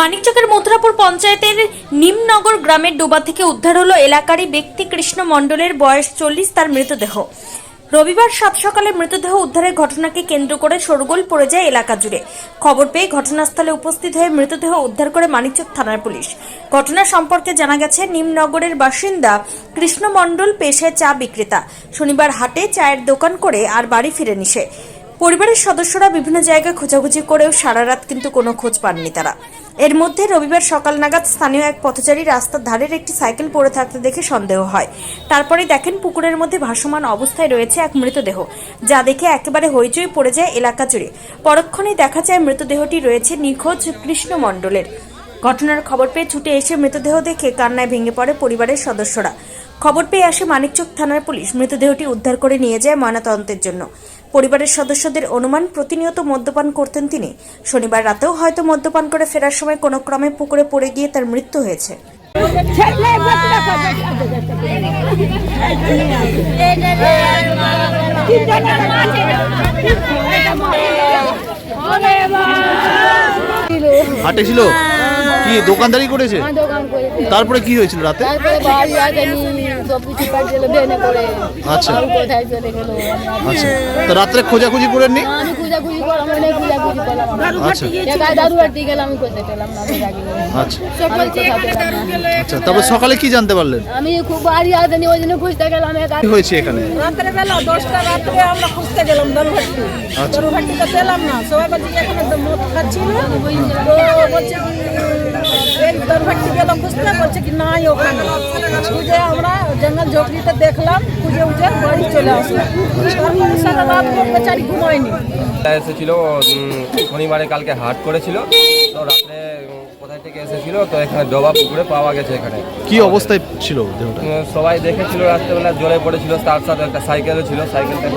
মানিকচকের মথুরাপুর পঞ্চায়েতের নিমনগর গ্রামের ডোবা থেকে উদ্ধার হলো এলাকারই ব্যক্তি কৃষ্ণ মণ্ডলের বয়স চল্লিশ, তার মৃতদেহ। রবিবার সাত সকালে মৃতদেহ উদ্ধারের ঘটনাকে কেন্দ্র করে শোরগোল পড়ে যায় এলাকা জুড়ে। খবর পেয়ে ঘটনাস্থলে উপস্থিত হয়ে মৃতদেহ উদ্ধার করে মানিকচক থানার পুলিশ। ঘটনা সম্পর্কে জানা গেছে, নিমনগরের বাসিন্দা কৃষ্ণ মণ্ডল পেশায় চা বিক্রেতা। শনিবার হাটে চায়ের দোকান করে আর বাড়ি ফিরেনি সে। পরিবারের সদস্যরা বিভিন্ন জায়গায় খোঁজাখুঁজি করেও সারা রাত কিন্তু কোনো খোঁজ পাননি তারা। এর মধ্যে রবিবার সকাল নাগাদ স্থানীয় এক পথচারী রাস্তার ধারের একটি সাইকেল পড়ে থাকতে দেখে সন্দেহ হয়। তারপরে দেখেন পুকুরের মধ্যে ভাসমান অবস্থায় রয়েছে এক মৃতদেহ, যা দেখে একেবারে হইচই পড়ে যায় এলাকা জুড়ে। পরক্ষণেই দেখা যায় মৃতদেহটি রয়েছে নিখোঁজ কৃষ্ণ মণ্ডলের ঘটনার খবর পেয়ে ছুটে এসে মৃতদেহ দেখে কান্নায় ভেঙে পড়ে পরিবারের সদস্যরা। খবর পেয়ে আসে মানিকচক থানার পুলিশ। মৃতদেহটি উদ্ধার করে নিয়ে যায় ময়নাতদন্তের জন্য। পরিবারের সদস্যদের অনুমান, প্রতিনিয়ত মদ্যপান করতেন তিনি। শনিবার রাতেও হয়তো মদ্যপান করে ফেরার সময় কোনো ক্রমে পুকুরে পড়ে গিয়ে তার মৃত্যু হয়েছে। হাটে ছিল? কি দোকানদারি করেছে? দোকান করেছে। তারপরে কি হয়েছিল রাতে? করে আচ্ছা। বাবু কোথায় চলে গেল? আচ্ছা। তো রাত্রে খোঁজাখুঁজি আচ্ছা। পেলাম না। আচ্ছা। আচ্ছা তারপর সকালে কি জানতে পারলেন? আমি খুব বাড়ি আসেনি ওই জন্য খুঁজতে গেলাম কি হয়েছে এখানে? রাত্রেবেলা দশটা রাত্রে আমরা খুঁজতে গেলাম আচ্ছা। পেলাম না সবাই বলছে এখানে মদ খাচ্ছিল তো বলছে কি এই গেল বলছে কি নাই ওখানে। খুঁজে আমরা জঙ্গল ঝোপড়িতে দেখলাম খুঁজে উঠে বাড়ি চলে আসলাম সারা রাত বেচারি ঘুমায়নি। এসেছিল? উম, শনিবারে কালকে হাট করেছিল। তো রাত্রে কোথায় থেকে এসেছিল? তো এখানে ডোবা পুকুরে পাওয়া গেছে এখানে। কি অবস্থায় ছিল সবাই দেখেছিল রাত্রেবেলা জলে পড়েছিল তার সাথে একটা সাইকেলও ছিল সাইকেলটা